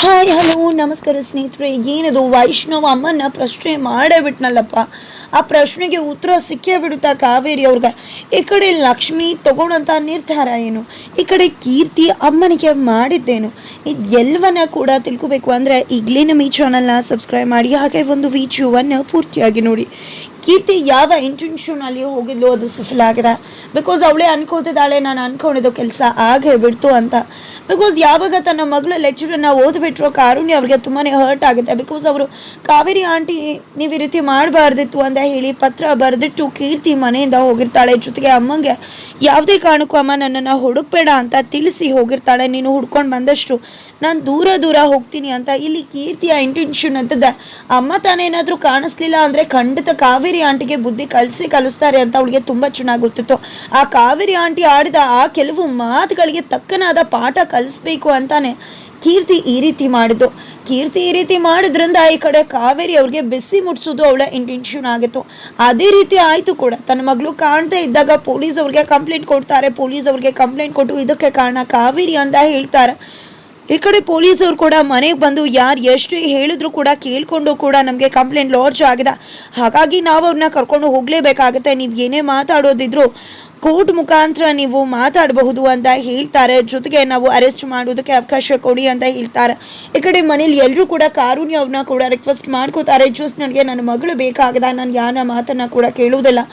Hi hello ನಮಸ್ಕಾರ ಸ್ನೇಹಿತರೆ. ಏನದು ವೈಷ್ಣವ ಅಮ್ಮನ ಪ್ರಶ್ನೆ ಮಾಡೇ ಬಿಟ್ನಲ್ಲಪ್ಪ. ಆ ಪ್ರಶ್ನೆಗೆ ಉತ್ತರ ಸಿಕ್ಕೇ ಬಿಡುತ್ತಾ ಕಾವೇರಿ ಅವ್ರಿಗೆ. ಈ ಕಡೆ ಲಕ್ಷ್ಮಿ ತಗೊಳ್ಳೋಂಥ ನಿರ್ಧಾರ ಏನು? ಈ ಕಡೆ ಕೀರ್ತಿ ಅಮ್ಮನಿಗೆ ಮಾಡಿದ್ದೇನು? ಇದೆಲ್ಲವನ್ನ ಕೂಡ ತಿಳ್ಕೊಬೇಕು ಅಂದರೆ ಈಗಲೇ ನಮ್ಮ ಈ ಚಾನಲ್ನ ಸಬ್ಸ್ಕ್ರೈಬ್ ಮಾಡಿ. ಹಾಗೆ ಒಂದು ವಿಡಿಯೋವನ್ನು ಪೂರ್ತಿಯಾಗಿ ನೋಡಿ. ಕೀರ್ತಿ ಯಾವ ಇಂಟೆನ್ಷನಲ್ಲಿ ಹೋಗಿದ್ಲು, ಅದು ಸಫಲ ಆಗಿದೆ. ಬಿಕಾಸ್ ಅವಳೇ ಅನ್ಕೋತಿದ್ದಾಳೆ, ನಾನು ಅನ್ಕೊಂಡಿದ್ದು ಕೆಲಸ ಆಗೇ ಬಿಡ್ತು ಅಂತ. ಬಿಕಾಸ್ ಯಾವಾಗ ತನ್ನ ಮಗಳ ಲೆಕ್ಚರನ್ನ ಓದ್ಬಿಟ್ರೋ, ಕಾರುಣ್ಯ ಅವ್ರಿಗೆ ತುಂಬಾ ಹರ್ಟ್ ಆಗುತ್ತೆ. ಬಿಕಾಸ್ ಅವರು, ಕಾವೇರಿ ಆಂಟಿ ನೀವು ಈ ರೀತಿ ಮಾಡಬಾರ್ದಿತ್ತು ಅಂತ ಹೇಳಿ ಪತ್ರ ಬರೆದಿಟ್ಟು ಕೀರ್ತಿ ಮನೆಯಿಂದ ಹೋಗಿರ್ತಾಳೆ. ಜೊತೆಗೆ ಅಮ್ಮಂಗೆ ಯಾವುದೇ ಕಾರಣಕ್ಕೂ, ಅಮ್ಮ, ನನ್ನನ್ನು ಹುಡುಕ್ಬೇಡ ಅಂತ ತಿಳಿಸಿ ಹೋಗಿರ್ತಾಳೆ. ನೀನು ಹುಡ್ಕೊಂಡು ಬಂದಷ್ಟು ನಾನು ದೂರ ದೂರ ಹೋಗ್ತೀನಿ ಅಂತ. ಇಲ್ಲಿ ಕೀರ್ತಿಯ ಇಂಟೆನ್ಷನ್ ಅಂತದ. ಅಮ್ಮ ತಾನೇನಾದರೂ ಕಾಣಿಸ್ಲಿಲ್ಲ ಅಂದರೆ ಖಂಡಿತ ಕಾವೇರಿ ಆಂಟಿಗೆ ಬುದ್ಧಿ ಕಲಿಸಿ ಕಲಿಸ್ತಾರೆ ಅಂತ ಅವಳಿಗೆ ತುಂಬ ಚೆನ್ನಾಗಿ ಗೊತ್ತಿತ್ತು. ಆ ಕಾವೇರಿ ಆಂಟಿ ಆಡಿದ ಆ ಕೆಲವು ಮಾತುಗಳಿಗೆ ತಕ್ಕನಾದ ಪಾಠ ಕಲಿಸ್ಬೇಕು ಅಂತಾನೆ ಕೀರ್ತಿ ಈ ರೀತಿ ಮಾಡಿದ್ದು. ಕೀರ್ತಿ ಈ ರೀತಿ ಮಾಡಿದ್ರಿಂದ ಈ ಕಡೆ ಕಾವೇರಿ ಅವ್ರಿಗೆ ಬಿಸಿ ಮುಟ್ಸೋದು ಅವಳ ಇಂಟೆನ್ಷನ್ ಆಗಿತ್ತು. ಅದೇ ರೀತಿ ಆಯಿತು ಕೂಡ. ತನ್ನ ಮಗಳು ಕಾಣದೇ ಇದ್ದಾಗ ಪೊಲೀಸ್ ಅವ್ರಿಗೆ ಕಂಪ್ಲೇಂಟ್ ಕೊಡ್ತಾರೆ. ಪೊಲೀಸ್ ಅವ್ರಿಗೆ ಕಂಪ್ಲೇಂಟ್ ಕೊಟ್ಟು ಇದಕ್ಕೆ ಕಾರಣ ಕಾವೇರಿ ಅಂತ ಹೇಳ್ತಾರೆ. ಈ ಕಡೆ ಪೊಲೀಸರು ಕೂಡ ಮನೆಗೆ ಬಂದು ಯಾರು ಎಷ್ಟು ಹೇಳಿದ್ರು ಕೂಡ ಕೇಳಿಕೊಂಡು ಕೂಡ ನಮಗೆ ಕಂಪ್ಲೇಂಟ್ ಲಾಡ್ಜ್ ಆಗಿದೆ. ಹಾಗಾಗಿ ನಾವು ಅವ್ರನ್ನ ಕರ್ಕೊಂಡು ಹೋಗಲೇಬೇಕಾಗುತ್ತೆ. ನೀವು ಏನೇ ಮಾತಾಡೋದಿದ್ರು ಕೋರ್ಟ್ ಮುಖಾಂತರ ನೀವು ಮಾತಾಡಬಹುದು ಅಂತ ಹೇಳ್ತಾರೆ. ಜೊತೆಗೆ ನಾವು ಅರೆಸ್ಟ್ ಮಾಡೋದಕ್ಕೆ ಅವಕಾಶ ಕೊಡಿ ಅಂತ ಹೇಳ್ತಾರೆ. ಈ ಕಡೆ ಮನೇಲಿ ಎಲ್ಲರೂ ಕೂಡ ಕಾರುಣ್ಯ ಅವ್ರನ್ನ ಕೂಡ ರಿಕ್ವೆಸ್ಟ್ ಮಾಡ್ಕೋತಾರೆ. ಜಸ್ಟ್ ನನಗೆ ನನ್ನ ಮಗಳು ಬೇಕಾಗದ. ನಾನು ಯಾರ ಮಾತನ್ನು ಕೂಡ ಕೇಳುವುದಿಲ್ಲ.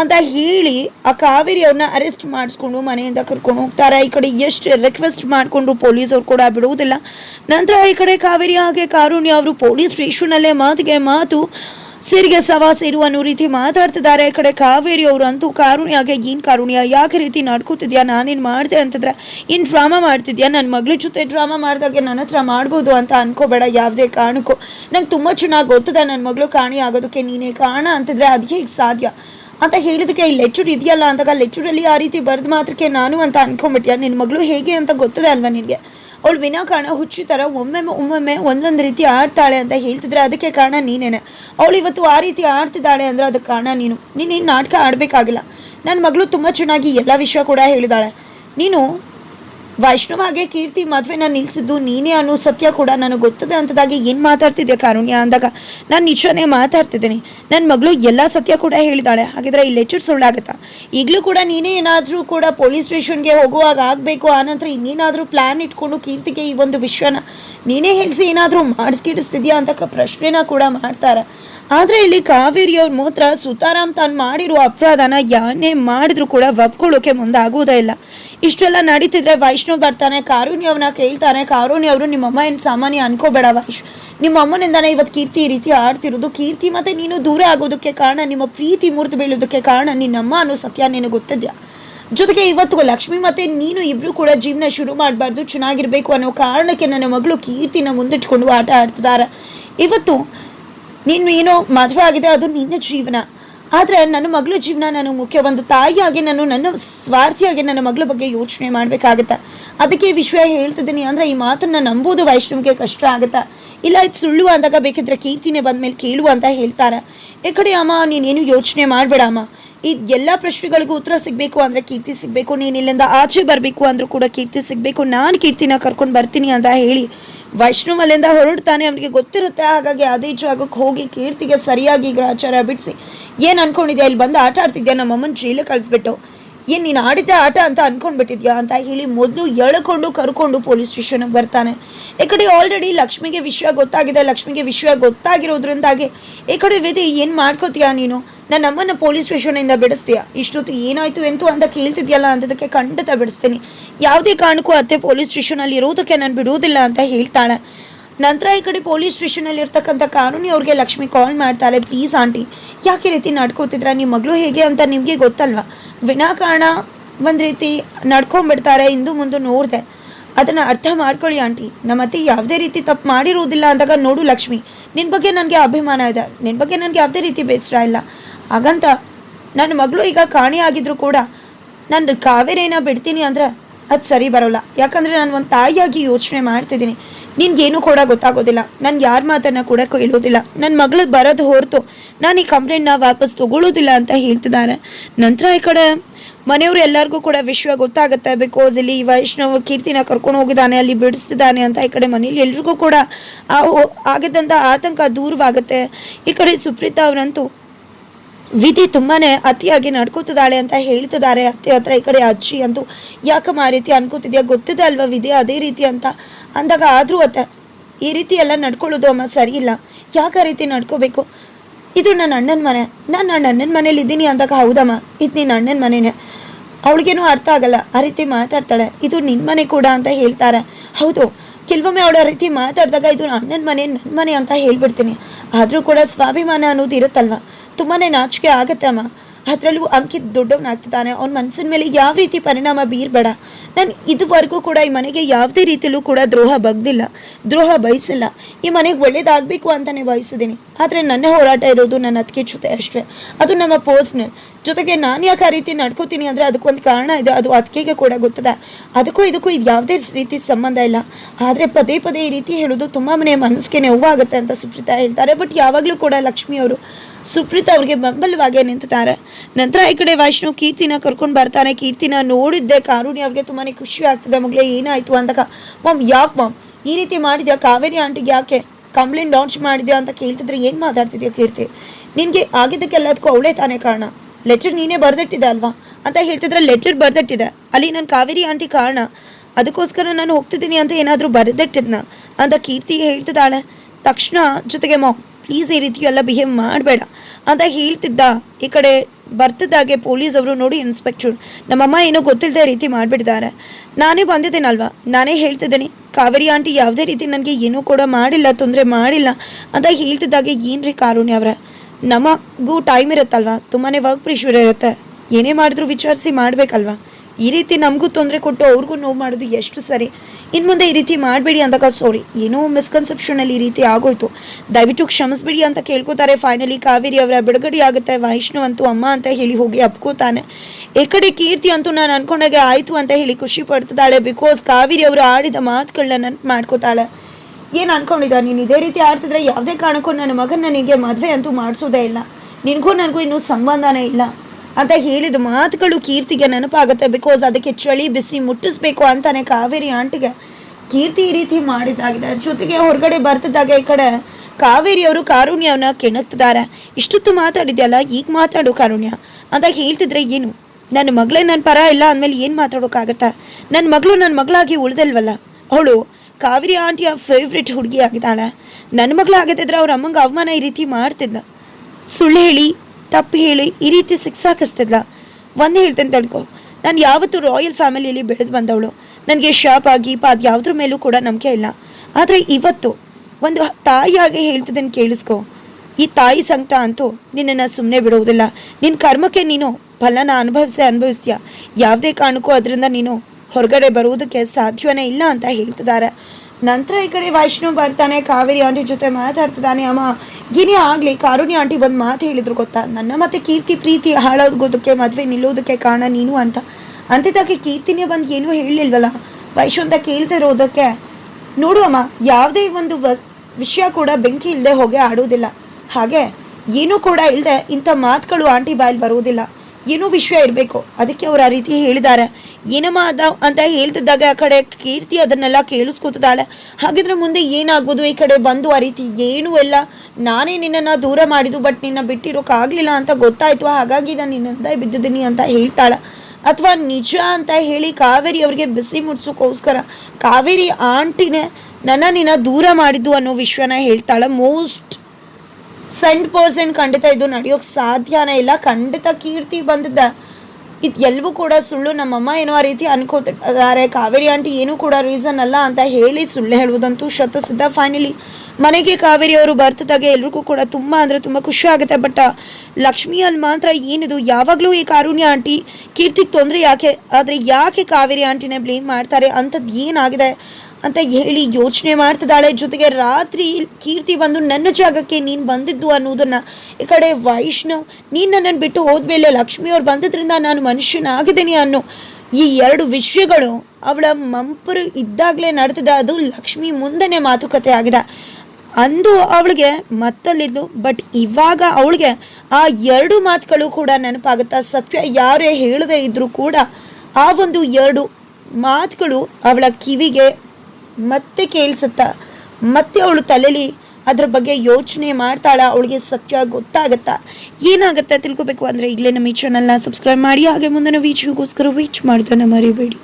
ಅಂತ ಹೇಳಿ ಆ ಕಾವೇರಿ ಅವ್ರನ್ನ ಅರೆಸ್ಟ್ ಮಾಡಿಸ್ಕೊಂಡು, ಮನೆಯಿಂದ ಕರ್ಕೊಂಡು ಹೋಗ್ತಾರೆ. ಈ ಕಡೆ ಎಷ್ಟು ರಿಕ್ವೆಸ್ಟ್ ಮಾಡಿಕೊಂಡು ಪೊಲೀಸರು ಕೂಡ ಬಿಡುವುದಿಲ್ಲ. ನಂತರ ಈ ಕಡೆ ಕಾವೇರಿ ಹಾಗೆ ಕಾರುಣ್ಯ ಅವರು ಪೊಲೀಸ್ ಸ್ಟೇಷನಲ್ಲೇ ಮಾತಿಗೆ ಮಾತು, ಸಿರಿಗೆ ಸವಾ ಸೇರು ಅನ್ನೋ ರೀತಿ ಮಾತಾಡ್ತಿದ್ದಾರೆ. ಈ ಕಡೆ ಕಾವೇರಿ ಅವರು ಅಂತೂ ಕಾರುಣ್ಯಾಗೆ ಏನು ಕಾರುಣ್ಯ, ಯಾಕೆ ರೀತಿ ನಡ್ಕೋತಿದ್ಯಾ? ನಾನೇನು ಮಾಡಿದೆ ಅಂತಂದ್ರೆ, ಏನು ಡ್ರಾಮಾ ಮಾಡ್ತಿದ್ಯಾ? ನನ್ನ ಮಗಳ ಜೊತೆ ಡ್ರಾಮಾ ಮಾಡಿದಾಗೆ ನನ್ನ ಹತ್ರ ಮಾಡ್ಬೋದು ಅಂತ ಅನ್ಕೋಬೇಡ, ಯಾವುದೇ ಕಾರಣಕ್ಕೂ. ನಂಗೆ ತುಂಬ ಚೆನ್ನಾಗಿ ಗೊತ್ತದೆ ನನ್ನ ಮಗಳು ಕಾಣಿ ಆಗೋದಕ್ಕೆ ನೀನೇ ಕಾರಣ ಅಂತಂದರೆ ಅದು ಹೇಗೆ ಸಾಧ್ಯ? ಅಂತ ಹೇಳಿದಕ್ಕೆ ಈ ಲೆಚ್ಚರ್ ಇದೆಯಲ್ಲ ಅಂದಾಗ, ಲೆಚ್ಚರಲ್ಲಿ ಆ ರೀತಿ ಬರೆದು ಮಾತ್ರಕ್ಕೆ ನಾನು ಅಂತ ಅನ್ಕೊಂಬಿಟ್ಟೆ ನಿನ್ನ ಮಗಳು ಹೇಗೆ ಅಂತ ಗೊತ್ತದೆ ಅಲ್ವಾ ನಿನಗೆ? ಅವಳು ವಿನಾಕಾರಣ ಹುಚ್ಚಿ ಥರ ಒಮ್ಮೊಮ್ಮೆ ಒಮ್ಮೊಮ್ಮೆ ಒಂದೊಂದು ರೀತಿ ಆಡ್ತಾಳೆ ಅಂತ ಹೇಳ್ತಿದ್ರೆ ಅದಕ್ಕೆ ಕಾರಣ ನೀನೇನೆ. ಅವಳು ಇವತ್ತು ಆ ರೀತಿ ಆಡ್ತಿದ್ದಾಳೆ ಅಂದರೆ ಅದಕ್ಕೆ ಕಾರಣ ನೀನು. ನೀನು ನಾಟಕ ಆಡಬೇಕಾಗಿಲ್ಲ. ನನ್ನ ಮಗಳು ತುಂಬ ಚೆನ್ನಾಗಿ ಎಲ್ಲ ವಿಷಯ ಕೂಡ ಹೇಳಿದಾಳೆ. ನೀನು ವೈಷ್ಣವ್ ಹಾಗೆ ಕೀರ್ತಿ ಮದುವೆನ ನಿಲ್ಲಿಸಿದ್ದು ನೀನೇ ಅನ್ನೋ ಸತ್ಯ ಕೂಡ ನನಗೆ ಗೊತ್ತದೆ ಅಂತದಾಗಿ ಏನು ಮಾತಾಡ್ತಿದ್ದೆ ಕಾರುಣ್ಯ ಅಂದಾಗ? ನಾನು ನಿಜನೇ ಮಾತಾಡ್ತಿದ್ದೀನಿ. ನನ್ನ ಮಗಳು ಎಲ್ಲ ಸತ್ಯ ಕೂಡ ಹೇಳಿದಾಳೆ. ಹಾಗಿದ್ರೆ ಈ ಲೆಕ್ಚರ್ ಸುಳ್ಳಾಗುತ್ತಾ ಈಗಲೂ ಕೂಡ ನೀನೇ ಏನಾದರೂ ಕೂಡ ಪೊಲೀಸ್ ಸ್ಟೇಷನ್ಗೆ ಹೋಗುವಾಗ ಆಗಬೇಕು ಆನಂತರ ಇನ್ನೇನಾದರೂ ಪ್ಲ್ಯಾನ್ ಇಟ್ಕೊಂಡು ಕೀರ್ತಿಗೆ ಈ ಒಂದು ವಿಷಯನ ನೀನೇ ಹೇಳಿಸಿ ಏನಾದರೂ ಮಾಡಿಸ್ಕಿಡಿಸ್ತಿದ್ಯಾ ಅಂತ ಪ್ರಶ್ನೆನ ಕೂಡ ಮಾಡ್ತಾರೆ. ಆದರೆ ಇಲ್ಲಿ ಕಾವೇರಿಯವ್ರ ಮೂತ್ರ ಸುತಾರಾಮ್ ತಾನು ಮಾಡಿರೋ ಅಪರಾಧನ ಯಾನೇ ಮಾಡಿದ್ರು ಕೂಡ ಒಪ್ಕೊಳ್ಳೋಕೆ ಮುಂದಾಗುವುದೇ ಇಲ್ಲ. ಇಷ್ಟೆಲ್ಲ ನಡೀತಿದ್ರೆ ವೈಷ್ಣವ್ ಬರ್ತಾನೆ ಕಾರುಣಿ ಅವ್ರನ್ನ ಕೇಳ್ತಾನೆ ಕಾರುಣಿ ಅವರು ನಿಮ್ಮಮ್ಮ ಏನು ಸಾಮಾನ್ಯ ಅನ್ಕೋಬೇಡ ವೈಶ್ ನಿಮ್ಮ ಅಮ್ಮನಿಂದಾನೆ ಇವತ್ತು ಕೀರ್ತಿ ಈ ರೀತಿ ಆಡ್ತಿರೋದು. ಕೀರ್ತಿ ಮತ್ತೆ ನೀನು ದೂರ ಆಗೋದಕ್ಕೆ ಕಾರಣ, ನಿಮ್ಮ ಪ್ರೀತಿ ಮುರಿದು ಬೀಳೋದಕ್ಕೆ ಕಾರಣ ನಿನ್ನಮ್ಮ ಅನ್ನೋ ಸತ್ಯ ನಿನಗೆ ಗೊತ್ತಿದ್ಯಾ? ಜೊತೆಗೆ ಇವತ್ತು ಲಕ್ಷ್ಮಿ ಮತ್ತೆ ನೀನು ಇಬ್ರು ಕೂಡ ಜೀವನ ಶುರು ಮಾಡಬಾರ್ದು, ಚೆನ್ನಾಗಿರ್ಬೇಕು ಅನ್ನೋ ಕಾರಣಕ್ಕೆ ನನ್ನ ಮಗಳು ಕೀರ್ತಿನ ಮುಂದಿಟ್ಕೊಂಡು ಆಟ ಆಡ್ತಿದ್ದಾರೆ ಇವತ್ತು ನೀನು ಏನೋ ಮದುವೆ ಆಗಿದೆ, ಅದು ನಿನ್ನ ಜೀವನ. ಆದರೆ ನನ್ನ ಮಗಳ ಜೀವನ ನಾನು ಮುಖ್ಯ. ಒಂದು ತಾಯಿಯಾಗಿ ನಾನು, ನನ್ನ ಸ್ವಾರ್ಥಿಯಾಗಿ ನನ್ನ ಮಗಳ ಬಗ್ಗೆ ಯೋಚನೆ ಮಾಡಬೇಕಾಗತ್ತೆ. ಅದಕ್ಕೆ ವಿಷಯ ಹೇಳ್ತಿದ್ದೀನಿ, ಅಂದರೆ ಈ ಮಾತನ್ನು ನಂಬೋದು ವೈಷ್ಣವಿಗೆ ಕಷ್ಟ ಆಗುತ್ತಾ. ಇಲ್ಲ, ಇದು ಸುಳ್ಳು ಅಂದಾಗ ಬೇಕಿದ್ರೆ ಕೀರ್ತಿನೇ ಬಂದ್ಮೇಲೆ ಕೇಳು ಅಂತ ಹೇಳ್ತಾರೆ. ಈ ಕಡೆ ಅಮ್ಮ, ನೀನೇನು ಯೋಚನೆ ಮಾಡಬೇಡ ಅಮ್ಮ. ಈ ಎಲ್ಲ ಪ್ರಶ್ನೆಗಳಿಗೂ ಉತ್ತರ ಸಿಗಬೇಕು ಅಂದರೆ ಕೀರ್ತಿ ಸಿಗಬೇಕು. ನೀನು ಇಲ್ಲಿಂದ ಆಚೆ ಬರಬೇಕು ಅಂದರೂ ಕೂಡ ಕೀರ್ತಿ ಸಿಗಬೇಕು. ನಾನು ಕೀರ್ತಿನ ಕರ್ಕೊಂಡು ಬರ್ತೀನಿ ಅಂತ ಹೇಳಿ ವೈಷ್ಣವ್ ಹೊರಡ್ತಾನೆ, ಅವನಿಗೆ ಗೊತ್ತಿರುತ್ತೆ, ಹಾಗಾಗಿ ಅದೇ ಜಾಗಕ್ಕೆ ಹೋಗಿ ಕೀರ್ತಿಗೆ ಸರಿಯಾಗಿ ಗ್ರಾಚಾರ ಬಿಡಿಸಿ. ಏನು ಅನ್ಕೊಂಡಿದ್ಯಾ? ಇಲ್ಲಿ ಬಂದು ಆಟ ಆಡ್ತಿದ್ಯಾ? ನಮ್ಮಮ್ಮನ ಜೈಲಿಗೆ ಕಳಿಸ್ಬಿಟ್ಟು. ಏನು, ನೀನು ಆಡಿದ್ದೆ ಆಟ ಅಂತ ಅನ್ಕೊಂಡ್ಬಿಟ್ಟಿದ್ಯಾ ಅಂತ ಹೇಳಿ ಮೊದಲು ಎಳ್ಕೊಂಡು ಕರ್ಕೊಂಡು ಪೊಲೀಸ್ ಸ್ಟೇಷನ್ಗೆ ಬರ್ತಾನೆ. ಈ ಕಡೆ ಆಲ್ರೆಡಿ ಲಕ್ಷ್ಮಿಗೆ ವಿಷಯ ಗೊತ್ತಾಗಿದೆ. ಲಕ್ಷ್ಮಿಗೆ ವಿಷಯ ಗೊತ್ತಾಗಿರೋದ್ರಿಂದಾಗಿ ಈ ಕಡೆ ವಿಧಿ ಏನು ಮಾಡ್ಕೋತೀಯಾ ನೀನು? ನನ್ನ ಅಮ್ಮನ ಪೊಲೀಸ್ ಸ್ಟೇಷನಿಂದ ಬಿಡಿಸ್ತೀಯ? ಇಷ್ಟೊತ್ತು ಏನಾಯ್ತು ಎಂತು ಅಂತ ಕೇಳ್ತಿದ್ಯಲ್ಲ ಅಂತದಕ್ಕೆ ಖಂಡಿತ ಬಿಡಿಸ್ತೀನಿ. ಯಾವುದೇ ಕಾರಣಕ್ಕೂ ಅತ್ತೆ ಪೊಲೀಸ್ ಸ್ಟೇಷನಲ್ಲಿ ಇರೋದಕ್ಕೆ ನಾನು ಬಿಡುವುದಿಲ್ಲ ಅಂತ ಹೇಳ್ತಾಳೆ. ನಂತರ ಈ ಕಡೆ ಪೊಲೀಸ್ ಸ್ಟೇಷನಲ್ಲಿ ಇರ್ತಕ್ಕಂಥ ಕಾನೂನಿ ಅವ್ರಿಗೆ ಲಕ್ಷ್ಮಿ ಕಾಲ್ ಮಾಡ್ತಾಳೆ ಪ್ಲೀಸ್ ಆಂಟಿ ಯಾಕೆ ರೀತಿ ನಡ್ಕೋತಿದ್ರ? ನಿಮ್ಮ ಮಗಳು ಹೇಗೆ ಅಂತ ನಿಮಗೆ ಗೊತ್ತಲ್ವಾ? ವಿನಾಕಾರಣ ಒಂದು ರೀತಿ ನಡ್ಕೊಂಡ್ಬಿಡ್ತಾರೆ, ಇಂದು ಮುಂದೆ ನೋಡಿದೆ. ಅದನ್ನು ಅರ್ಥ ಮಾಡ್ಕೊಳ್ಳಿ ಆಂಟಿ ನಮ್ಮ ಅತ್ತೆ ಯಾವುದೇ ರೀತಿ ತಪ್ಪು ಮಾಡಿರೋದಿಲ್ಲ ಅಂದಾಗ ನೋಡು ಲಕ್ಷ್ಮಿ. ನಿನ್ನ ಬಗ್ಗೆ ನನಗೆ ಅಭಿಮಾನ ಇದೆ. ನಿನ್ನ ಬಗ್ಗೆ ನನಗೆ ಯಾವುದೇ ರೀತಿ ಬೇಸರ ಇಲ್ಲ. ಹಾಗಂತ ನನ್ನ ಮಗಳು ಈಗ ಕಾಣಿ ಆಗಿದ್ರು ಕೂಡ ನಾನು ಕಾವೇರಿನ ಬಿಡ್ತೀನಿ ಅಂದ್ರೆ ಅದು ಸರಿ ಬರೋಲ್ಲ. ಯಾಕಂದರೆ ನಾನು ಒಂದು ತಾಯಿಯಾಗಿ ಯೋಚನೆ ಮಾಡ್ತಿದ್ದೀನಿ. ನಿನ್ಗೇನು ಕೂಡ ಗೊತ್ತಾಗೋದಿಲ್ಲ. ನಾನು ಯಾರ ಮಾತನ್ನು ಕೂಡ ಕೇಳೋದಿಲ್ಲ. ನನ್ನ ಮಗಳು ಬರೋದು ಹೊರತು ನಾನು ಈ ಕಂಪ್ಲೇಂಟ್ನ ವಾಪಸ್ ತಗೊಳ್ಳೋದಿಲ್ಲ ಅಂತ ಹೇಳ್ತಿದ್ದಾರೆ. ನಂತರ ಈ ಕಡೆ ಮನೆಯವರು ಎಲ್ಲರಿಗೂ ಕೂಡ ವಿಷಯ ಗೊತ್ತಾಗುತ್ತೆ. ಬಿಕಾಸ್ ಇಲ್ಲಿ ವೈಷ್ಣವ್ ಕೀರ್ತಿನ ಕರ್ಕೊಂಡು ಹೋಗಿದ್ದಾನೆ, ಅಲ್ಲಿ ಬಿಡಿಸ್ತಿದ್ದಾನೆ ಅಂತ ಈ ಕಡೆ ಮನೇಲಿ ಎಲ್ರಿಗೂ ಕೂಡ ಆ ಆಗಿದ್ದಂಥ ಆತಂಕ ದೂರವಾಗುತ್ತೆ. ಈ ಕಡೆ ಸುಪ್ರೀತಾ ಅವರಂತೂ ವಿಧಿ ತುಂಬಾ ಅತಿಯಾಗಿ ನಡ್ಕೋತಿದ್ದಾಳೆ ಅಂತ ಹೇಳ್ತಿದ್ದಾರೆ. ಅತ್ತೆ ಹತ್ರ ಈ ಕಡೆ ಅಜ್ಜಿ ಅಂತೂ ಯಾಕಮ್ಮ ಆ ರೀತಿ ಅನ್ಕೋತಿದ್ಯಾ? ಗೊತ್ತಿದೆ ಅಲ್ವಾ ವಿಧಿ? ಅದೇ ರೀತಿ ಅಂತ. ಅಂದಾಗ ಆದರೂ ಅತ್ತೆ, ಈ ರೀತಿ ಎಲ್ಲ ನಡ್ಕೊಳ್ಳೋದು ಅಮ್ಮ ಸರಿ ಇಲ್ಲ ಯಾಕೆ ರೀತಿ ನಡ್ಕೋಬೇಕು? ಇದು ನನ್ನ ಅಣ್ಣನ ಮನೆ. ನಾನು ನನ್ನ ಅಣ್ಣನ ಮನೇಲಿ ಇದ್ದೀನಿ ಅಂದಾಗ ಹೌದಮ್ಮ, ಇದು ನಿನ್ನ ಅಣ್ಣನ ಮನೆನೇ. ಅವಳಿಗೇನು ಅರ್ಥ ಆಗಲ್ಲ. ಆ ರೀತಿ ಮಾತಾಡ್ತಾಳೆ. ಇದು ನಿನ್ನ ಮನೆ ಕೂಡ ಅಂತ ಹೇಳ್ತಾರೆ. ಹೌದು, ಕೆಲವೊಮ್ಮೆ ಅವಳ ಆ ರೀತಿ ಮಾತಾಡಿದಾಗ ಇದು ಅಣ್ಣನ ಮನೆ, ನನ್ನ ಮನೆ ಅಂತ ಹೇಳ್ಬಿಡ್ತೀನಿ. ಆದರೂ ಕೂಡ ಸ್ವಾಭಿಮಾನ ಅನ್ನೋದು ಇರುತ್ತಲ್ವ? ತುಂಬಾ ನಾಚಿಕೆ ಆಗುತ್ತೆ ಅಮ್ಮ. ಅದರಲ್ಲೂ ಅಂಕಿತ್ ದೊಡ್ಡವನಾಗ್ತಿದ್ದಾನೆ. ಅವ್ನ ಮನಸ್ಸಿನ ಮೇಲೆ ಯಾವ ರೀತಿ ಪರಿಣಾಮ ಬೀರಬೇಡ. ನಾನು ಇದುವರೆಗೂ ಕೂಡ ಈ ಮನೆಗೆ ಯಾವುದೇ ರೀತಿಯಲ್ಲೂ ಕೂಡ ದ್ರೋಹ ಬಗ್ದಿಲ್ಲ. ದ್ರೋಹ ಬಯಸಿಲ್ಲ. ಈ ಮನೆಗೆ ಒಳ್ಳೇದಾಗಬೇಕು ಅಂತಲೇ ಬಯಸಿದ್ದೀನಿ ಆದರೆ ನನ್ನ ಹೋರಾಟ ಇರೋದು ನನ್ನ ಅದಕ್ಕೆ ಜೊತೆ ಅಷ್ಟೇ. ಅದು ನಮ್ಮ ಪರ್ಸ್ನಲ್. ಜೊತೆಗೆ ನಾನು ಯಾಕೆ ಆ ರೀತಿ ನಡ್ಕೋತೀನಿ ಅಂದರೆ ಅದಕ್ಕೊಂದು ಕಾರಣ ಇದೆ, ಅದು ಅದಕ್ಕೆ ಕೂಡ ಗೊತ್ತದೆ. ಅದಕ್ಕೂ ಇದಕ್ಕೂ ಇದು ಯಾವುದೇ ರೀತಿ ಸಂಬಂಧ ಇಲ್ಲ. ಆದರೆ ಪದೇ ಪದೇ ಈ ರೀತಿ ಹೇಳೋದು ತುಂಬ ಮನೆ ಮನಸ್ಸಿಗೆ ನೋವಾಗುತ್ತೆ ಅಂತ ಸುಪ್ರೀತಾ ಹೇಳ್ತಾರೆ. ಬಟ್ ಯಾವಾಗಲೂ ಕೂಡ ಲಕ್ಷ್ಮಿ ಅವರು, ಸುಪ್ರೀತಾ ಅವ್ರಿಗೆ ಬೆಂಬಲವಾಗಿ ನಿಂತಿದ್ದಾರೆ. ನಂತರ ಈ ಕಡೆ ವೈಷ್ಣು ಕೀರ್ತಿನ ಕರ್ಕೊಂಡು ಬರ್ತಾನೆ. ಕೀರ್ತಿನ ನೋಡಿದ್ದೆ. ಕಾರುಣಿ ಅವ್ರಿಗೆ ತುಂಬಾ ಖುಷಿ ಆಗ್ತದೆ. ಮಗಳೇ, ಏನಾಯ್ತು ಅಂದಾಗ, ಮಮ್, ಯಾಕೆ ಮಾಮ್? ಈ ರೀತಿ ಮಾಡಿದ್ಯಾ? ಕಾವೇರಿ ಆಂಟಿಗೆ ಯಾಕೆ? ಕಂಪ್ಲೇಂಟ್ ಲಾಂಚ್ ಮಾಡಿದ್ಯಾ? ಅಂತ ಕೇಳ್ತಿದ್ರೆ, ಏನು ಮಾತಾಡ್ತಿದ್ಯಾ ಕೀರ್ತಿ? ನಿನಗೆ ಆಗಿದ್ದಕ್ಕೆಲ್ಲದಕ್ಕೂ ಅವಳೇ ತಾನೇ ಕಾರಣ. ಲೆಟರ್ ನೀನೇ ಬರೆದಿಟ್ಟಿದೆ ಅಲ್ವಾ? ಅಂತ ಹೇಳ್ತಿದ್ರೆ ಲೆಟರ್ ಬರೆದಿಟ್ಟಿದೆ ಅಲ್ಲಿ ನಾನು ಕಾವೇರಿ ಆಂಟಿ ಕಾರಣ. ಅದಕ್ಕೋಸ್ಕರ ನಾನು ಹೋಗ್ತಿದ್ದೀನಿ ಅಂತ ಏನಾದರೂ ಬರೆದಿಟ್ಟಿದ್ನ ಅಂತ ಕೀರ್ತಿ ಹೇಳ್ತಿದ್ದಾಳೆ. ತಕ್ಷಣ ಜೊತೆಗೆ ಮಾ ಪ್ಲೀಸ್ ಈ ರೀತಿ ಎಲ್ಲ ಬಿಹೇವ್ ಮಾಡಬೇಡ ಅಂತ ಹೇಳ್ತಿದ್ದ. ಈ ಕಡೆ ಬರ್ತಿದ್ದಾಗೆ ಪೊಲೀಸ್ ಅವರು ನೋಡಿ ಇನ್ಸ್ಪೆಕ್ಟರ್ ನಮ್ಮಮ್ಮ ಏನೋ ಗೊತ್ತಿಲ್ಲದೆ ರೀತಿ ಮಾಡಿಬಿಟ್ಟಿದ್ದಾರೆ. ನಾನೇ ಬಂದಿದ್ದೀನಲ್ವಾ? ನಾನೇ ಹೇಳ್ತಿದ್ದೀನಿ. ಕಾವೇರಿ ಆಂಟಿ ಯಾವುದೇ ರೀತಿ ನನಗೆ ಏನೂ ಕೂಡ ಮಾಡಿಲ್ಲ, ತೊಂದರೆ ಮಾಡಿಲ್ಲ ಅಂತ ಹೇಳ್ತಿದ್ದಾಗೆ ಏನ್ರಿ ಕಾರುಣ್ಯ ಅವರೇ? ನಮಗೂ ಟೈಮ್ ಇರುತ್ತಲ್ವಾ? ತುಂಬಾ ವರ್ಕ್ ಪ್ರೆಷರ್ ಇರುತ್ತೆ. ಏನೇ ಮಾಡಿದ್ರು ವಿಚಾರಿಸಿ ಮಾಡಬೇಕಲ್ವಾ? ಈ ರೀತಿ ನಮಗೂ ತೊಂದರೆ ಕೊಟ್ಟು ಅವ್ರಿಗೂ ನೋವು ಮಾಡೋದು ಎಷ್ಟು ಸರಿ? ಇನ್ನು ಮುಂದೆ ಈ ರೀತಿ ಮಾಡಬೇಡಿ ಅಂದಾಗ ಸಾರಿ ಏನೋ ಮಿಸ್ಕನ್ಸೆಪ್ಷನಲ್ಲಿ ಈ ರೀತಿ ಆಗೋಯ್ತು. ದಯವಿಟ್ಟು ಕ್ಷಮಿಸ್ಬಿಡಿ ಅಂತ ಕೇಳ್ಕೋತಾರೆ. ಫೈನಲಿ ಕಾವೇರಿ ಅವರ ಬಿಡುಗಡೆ ಆಗುತ್ತೆ. ವೈಷ್ಣು ಅಂತೂ ಅಮ್ಮ ಅಂತ ಹೇಳಿ ಹೋಗಿ ಅಪ್ಕೋತಾನೆ. ಈ ಕಡೆ ಕೀರ್ತಿ ಅಂತೂ ನಾನು ಅನ್ಕೊಂಡಾಗೆ ಆಯಿತು ಅಂತ ಹೇಳಿ ಖುಷಿ ಪಡ್ತಿದ್ದಾಳೆ ಬಿಕಾಸ್ ಕಾವೇರಿ ಅವರು ಆಡಿದ ಮಾತುಗಳನ್ನ ನೆನ್ಪು ಮಾಡ್ಕೋತಾಳೆ. ಏನು ಅನ್ಕೊಂಡಿದ್ದ? ನೀನು ಇದೇ ರೀತಿ ಆಡ್ತಿದ್ರೆ ಯಾವುದೇ ಕಾರಣಕ್ಕೂ ನನ್ನ ಮಗನ ನನಗೆ ಮದುವೆ ಅಂತೂ ಮಾಡಿಸೋದೇ ಇಲ್ಲ. ನಿನಗೂ ನನಗೂ ಇನ್ನೂ ಸಂಬಂಧನೇ ಇಲ್ಲ. ಅಂತ ಹೇಳಿದ ಮಾತುಗಳು ಕೀರ್ತಿಗೆ ನೆನಪಾಗುತ್ತೆ. ಬಿಕಾಸ್ ಅದಕ್ಕೆ ಚಳಿ, ಬಿಸಿ ಮುಟ್ಟಿಸ್ಬೇಕು ಅಂತಾನೆ ಕಾವೇರಿ ಆಂಟಿಗೆ ಕೀರ್ತಿ ಈ ರೀತಿ ಮಾಡಿದ್ದಾಗಿದೆ. ಜೊತೆಗೆ ಹೊರಗಡೆ ಬರ್ತಿದ್ದಾಗ ಈ ಕಡೆ ಕಾವೇರಿ ಅವರು ಕಾರುಣ್ಯವನ್ನ ಕೆಣಕ್ತಿದ್ದಾರೆ. ಇಷ್ಟೊತ್ತು ಮಾತಾಡಿದ್ಯಲ್ಲ, ಈಗ ಮಾತಾಡು ಕಾರುಣ್ಯ. ಅಂತ ಹೇಳ್ತಿದ್ರೆ ಏನು? ನನ್ನ ಮಗಳೇ ನನ್ನ ಪರ ಇಲ್ಲ ಅಂದಮೇಲೆ ಏನು ಮಾತಾಡೋಕ್ಕಾಗತ್ತಾ ನನ್ನ ಮಗಳು ನನ್ನ ಮಗಳಾಗಿ ಉಳ್ದಲ್ವಲ್ಲ? ಅವಳು ಕಾವೇರಿ ಆಂಟಿಯ ಫೇವ್ರೆಟ್ ಹುಡುಗಿ ಆಗಿದ್ದಾಳೆ. ನನ್ನ ಮಗಳು ಆಗತ್ತಿದ್ರೆ ಅವ್ರ ಅಮ್ಮಂಗೆ ಅವಮಾನ ಈ ರೀತಿ ಮಾಡ್ತಿದ್ಲ. ಸುಳ್ಳು ಹೇಳಿ, ತಪ್ಪು ಹೇಳಿ, ಈ ರೀತಿ ಸಿಕ್ಸಾಕಿಸ್ತಿದ್ಲ. ಒಂದೇ ಹೇಳ್ತೇನೆ ತಡ್ಕೊ, ನಾನು ಯಾವತ್ತೂ ರಾಯಲ್ ಫ್ಯಾಮಿಲಿಯಲ್ಲಿ ಬೆಳೆದು ಬಂದವಳು. ನನಗೆ ಶಾಪ್ ಆಗಿ ಅದು ಯಾವುದ್ರ ಮೇಲೂ ಕೂಡ ನಂಬಿಕೆ ಇಲ್ಲ. ಆದರೆ ಇವತ್ತು ಒಂದು ತಾಯಿಯಾಗೆ ಹೇಳ್ತಿದ್ದನ್ನು ಕೇಳಿಸ್ಕೊ. ಈ ತಾಯಿ ಸಂಕಟ ಅಂತೂ ನಿನ್ನನ್ನು ಸುಮ್ಮನೆ ಬಿಡುವುದಿಲ್ಲ ನಿನ್ನ ಕರ್ಮಕ್ಕೆ ನೀನು ಫಲನ ಅನುಭವಿಸೇ ಅನುಭವಿಸ್ತೀಯ. ಯಾವುದೇ ಕಾರಣಕ್ಕೂ ಅದರಿಂದ ನೀನು ಹೊರಗಡೆ ಬರುವುದಕ್ಕೆ ಸಾಧ್ಯವೇ ಇಲ್ಲ ಅಂತ ಹೇಳ್ತಿದ್ದಾರೆ. ನಂತರ ಈ ಕಡೆ ವೈಷ್ಣವ್ ಬರ್ತಾನೆ, ಕಾವೇರಿ ಆಂಟಿ ಜೊತೆ ಮಾತಾಡ್ತಿದ್ದಾನೆ. ಅಮ್ಮ, ಏನೇ ಆಗಲಿ, ಕಾರುಣಿ ಆಂಟಿ ಒಂದು ಮಾತು ಹೇಳಿದ್ರು ಗೊತ್ತಾ? ನನ್ನ ಮತ್ತೆ ಕೀರ್ತಿ, ಪ್ರೀತಿ ಹಾಳಾಗೋದಕ್ಕೆ, ಮದುವೆ ನಿಲ್ಲೋದಕ್ಕೆ ಕಾರಣ ನೀನು ಅಂತ. ಅಂತಿದ್ದಾಗೆ ಕೀರ್ತಿನೇ ಬಂದು ಏನೂ ಹೇಳಲಿಲ್ವಲ್ಲ ವೈಶು ಅಂತ ಕೇಳ್ತಾ ಇರೋದಕ್ಕೆ. ನೋಡು ಅಮ್ಮ, ಯಾವುದೇ ಒಂದು ವಿಷಯ ಕೂಡ ಬೆಂಕಿ ಇಲ್ಲದೆ ಹೋಗಿ ಆಡೋದಿಲ್ಲ. ಹಾಗೆ, ಏನೂ ಕೂಡ ಇಲ್ಲದೆ ಇಂಥ ಮಾತುಗಳು ಆಂಟಿ ಬಾಯಲ್ಲಿ ಬರುವುದಿಲ್ಲ. ಏನೋ ವಿಷಯ ಇರಬೇಕು. ಅದಕ್ಕೆ ಅವ್ರು ಆ ರೀತಿ ಹೇಳಿದ್ದಾರೆ ಏನಮ್ಮ ಅದ ಅಂತ ಹೇಳ್ತಿದ್ದಾಗ ಆ ಕಡೆ ಕೀರ್ತಿ ಅದನ್ನೆಲ್ಲ ಕೇಳಿಸ್ಕೊತಿದ್ದಾಳೆ. ಹಾಗಿದ್ರೆ ಮುಂದೆ ಏನಾಗ್ಬೋದು ಈ ಕಡೆ ಬಂದು ಆ ರೀತಿ ಏನೂ ಎಲ್ಲ ನಾನೇ ನಿನ್ನನ್ನು ದೂರ ಮಾಡಿದ್ದು ಬಟ್ ನಿನ್ನ ಬಿಟ್ಟಿರೋಕ್ಕಾಗಲಿಲ್ಲ ಅಂತ ಗೊತ್ತಾಯಿತು. ಹಾಗಾಗಿ ನಾನು ನಿನ್ನಂದ ಬಿದ್ದಿದ್ದೀನಿ ಅಂತ ಹೇಳ್ತಾಳೆ. ಅಥವಾ ನಿಜ ಅಂತ ಹೇಳಿ ಕಾವೇರಿ ಅವರಿಗೆ ಬಿಸಿ ಮುಟ್ಸೋಕ್ಕೋಸ್ಕರ ಕಾವೇರಿ ಆಂಟಿನೇ ನನ್ನ ನಿನ್ನ ದೂರ ಮಾಡಿದ್ದು ಅನ್ನೋ ವಿಶ್ವನ ಹೇಳ್ತಾಳೆ. ಮೋಸ್ಟ್ ಸೆಂಟ್ ಪರ್ಸೆಂಟ್ ಖಂಡಿತ ಇದು ನಡೆಯೋಕೆ ಸಾಧ್ಯನೇ ಇಲ್ಲ. ಖಂಡಿತ ಕೀರ್ತಿ ಬಂದಿದ್ದ ಇದು ಎಲ್ಲವೂ ಕೂಡ ಸುಳ್ಳು. ನಮ್ಮಮ್ಮ ಏನೋ ಆ ರೀತಿ ಅನ್ಕೋತಿದ್ದಾರೆ. ಕಾವೇರಿ ಆಂಟಿ ಏನೂ ಕೂಡ ರೀಸನ್ ಅಲ್ಲ ಅಂತ ಹೇಳಿ ಸುಳ್ಳು ಹೇಳುವುದಂತೂ ಶತಸಿದ್ಧ. ಫೈನಲಿ ಮನೆಗೆ ಕಾವೇರಿ ಅವರು ಬರ್ತಿದ್ದಾಗ ಎಲ್ರಿಗೂ ಕೂಡ ತುಂಬ ಅಂದರೆ ತುಂಬ ಖುಷಿ ಆಗುತ್ತೆ. ಬಟ್ ಲಕ್ಷ್ಮಿಯಲ್ಲಿ ಮಾತ್ರ ಏನಿದು? ಯಾವಾಗಲೂ ಈ ಕಾರುಣ್ಯ ಆಂಟಿ ಕೀರ್ತಿಗೆ ತೊಂದರೆ ಯಾಕೆ? ಆದರೆ ಯಾಕೆ ಕಾವೇರಿ ಆಂಟಿನೇ ಬ್ಲೇಮ್ ಮಾಡ್ತಾರೆ? ಅಂಥದ್ದು ಏನಾಗಿದೆ? ಅಂತ ಹೇಳಿ ಯೋಚನೆ ಮಾಡ್ತಿದ್ದಾಳೆ. ಜೊತೆಗೆ ರಾತ್ರಿ ಕೀರ್ತಿ ಬಂದು, ನನ್ನ ಜಾಗಕ್ಕೆ ನೀನು ಬಂದಿದ್ದು ಅನ್ನೋದನ್ನ ಈ ಕಡೆ ವೈಷ್ಣವ್, ನೀನು ನನ್ನನ್ನು ಬಿಟ್ಟು ಹೋದ್ಮೇಲೆ ಲಕ್ಷ್ಮಿ ಅವ್ರು ಬಂದಿದ್ರಿಂದ ನಾನು ಮನುಷ್ಯನಾಗಿದ್ದೀನಿ ಅನ್ನೋ ಈ ಎರಡು ವಿಷಯಗಳು ಅವಳ ಮಂಪರು ಇದ್ದಾಗಲೇ ನಡೆದಿದೆ. ಅದು ಲಕ್ಷ್ಮಿ ಮುಂದೆನೇ ಮಾತುಕತೆ ಆಗಿದೆ. ಅಂದು ಅವಳಿಗೆ ಮತ್ತಲ್ಲಿದ್ದು ಬಟ್ ಇವಾಗ ಅವಳಿಗೆ ಆ ಎರಡು ಮಾತುಗಳು ಕೂಡ ನೆನಪಾಗುತ್ತಾ, ಸತ್ಯ ಯಾರೇ ಹೇಳದೇ ಇದ್ದರೂ ಕೂಡ ಆ ಒಂದು ಎರಡು ಮಾತುಗಳು ಅವಳ ಕಿವಿಗೆ ಮತ್ತೆ ಕೇಳಿಸುತ್ತಾ, ಮತ್ತೆ ಅವಳು ತಲೆಲಿ ಅದ್ರ ಬಗ್ಗೆ ಯೋಚನೆ ಮಾಡ್ತಾಳ, ಅವಳಿಗೆ ಸತ್ಯ ಗೊತ್ತಾಗತ್ತಾ. ಏನಾಗುತ್ತೆ ತಿಳ್ಕೊಬೇಕು ಅಂದರೆ ಈಗಲೇ ನಮ್ಮ ಈ ಚಾನಲ್ನ ಸಬ್ಸ್ಕ್ರೈಬ್ ಮಾಡಿ, ಹಾಗೆ ಮುಂದಿನ ವೀಡಿಯೋಗೋಸ್ಕರ ವೀಚ್ ಮಾಡ್ತಾನೆ ಮರಿಬೇಡಿ.